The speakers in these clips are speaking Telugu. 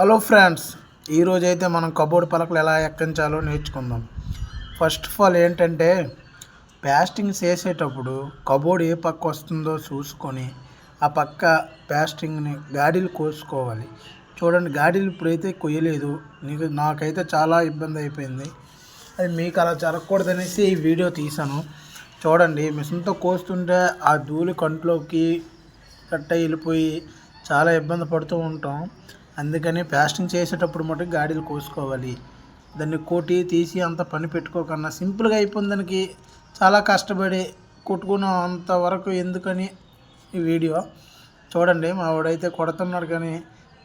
హలో ఫ్రెండ్స్ ఈరోజు అయితే మనం కబోర్డ్ పలకలు ఎలా ఎక్కించాలో నేర్చుకుందాం. ఫస్ట్ ఆఫ్ ఆల్ ఏంటంటే ప్యాస్టింగ్ చేసేటప్పుడు కబోర్డ్ ఏ పక్క వస్తుందో చూసుకొని ఆ పక్క ప్యాస్టింగ్ని గాడీలు కోసుకోవాలి. చూడండి గాడీలు ఇప్పుడైతే కొయ్యలేదు. నీకు నాకైతే చాలా ఇబ్బంది అయిపోయింది. అది మీకు అలా జరగకూడదనేసి ఈ వీడియో తీశాను చూడండి మిషన్తో కోస్తుంటే ఆ ధూళి కంట్లోకి కట్ట వెళ్ళిపోయి చాలా ఇబ్బంది పడుతూ ఉంటాం. అందుకని ప్యాస్టింగ్ చేసేటప్పుడు మటుకు గాడిలు కోసుకోవాలి. దాన్ని కొట్టి తీసి అంత పని పెట్టుకోకన్నా సింపుల్గా అయిపోయింది దానికి చాలా కష్టపడి కొట్టుకున్న అంతవరకు ఎందుకని ఈ వీడియో? చూడండి మా వాడైతే కొడుతున్నాడు కానీ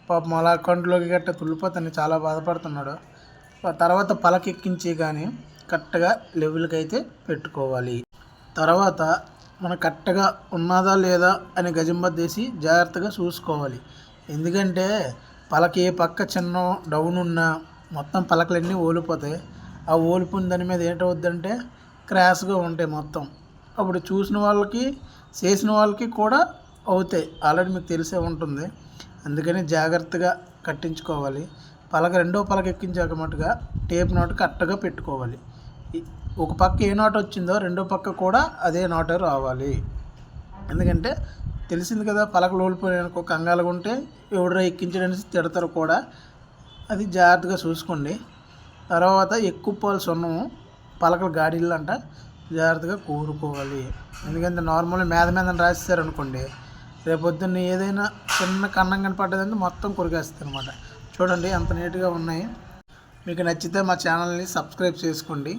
పాపం అలా కంట్లోకి గట్ట తుల్లిపోతాను చాలా బాధపడుతున్నాడు. తర్వాత పలకెక్కించి కానీ కరెక్ట్గా లెవెల్కి అయితే పెట్టుకోవాలి. తర్వాత మన కరెక్ట్గా ఉన్నదా లేదా అని గజింబద్దేసి జాగ్రత్తగా చూసుకోవాలి. ఎందుకంటే పలక ఏ పక్క చిన్న డౌన్ ఉన్నా మొత్తం పలకలన్నీ ఓలిపోతాయి. ఆ ఓలిపోయిన దాని మీద ఏంటవుద్దంటే క్రాష్గా ఉంటాయి మొత్తం. అప్పుడు చూసిన వాళ్ళకి చేసిన వాళ్ళకి కూడా అవుతాయి. ఆల్రెడీ మీకు తెలిసే ఉంటుంది. అందుకని జాగ్రత్తగా కట్టించుకోవాలి. పలక రెండో పలక ఎక్కించాక మటుగా టేప్ నాటు కరెక్ట్గా పెట్టుకోవాలి. ఒక పక్క ఏ నాట్ వచ్చిందో రెండో పక్క కూడా అదే నాటే రావాలి. ఎందుకంటే తెలిసింది కదా పలకలు ఓడిపోయానుకో కంగాలుగా ఉంటే ఎవడరా ఎక్కించడానికి తిడతారు కూడా. అది జాగ్రత్తగా చూసుకోండి. తర్వాత ఎక్కువ పాలు సున్నము పలకలు గాడీలు అంట జాగ్రత్తగా కూరుకోవాలి. ఎందుకంటే నార్మల్గా మీద మీద రాసేసారు అనుకోండి రేపొద్దున్న ఏదైనా చిన్న కన్నం కనపడ్డదంటే మొత్తం కొరికేస్తుంది అనమాట చూడండి ఎంత నీట్గా ఉన్నాయి. మీకు నచ్చితే మా ఛానల్ని సబ్స్క్రైబ్ చేసుకోండి.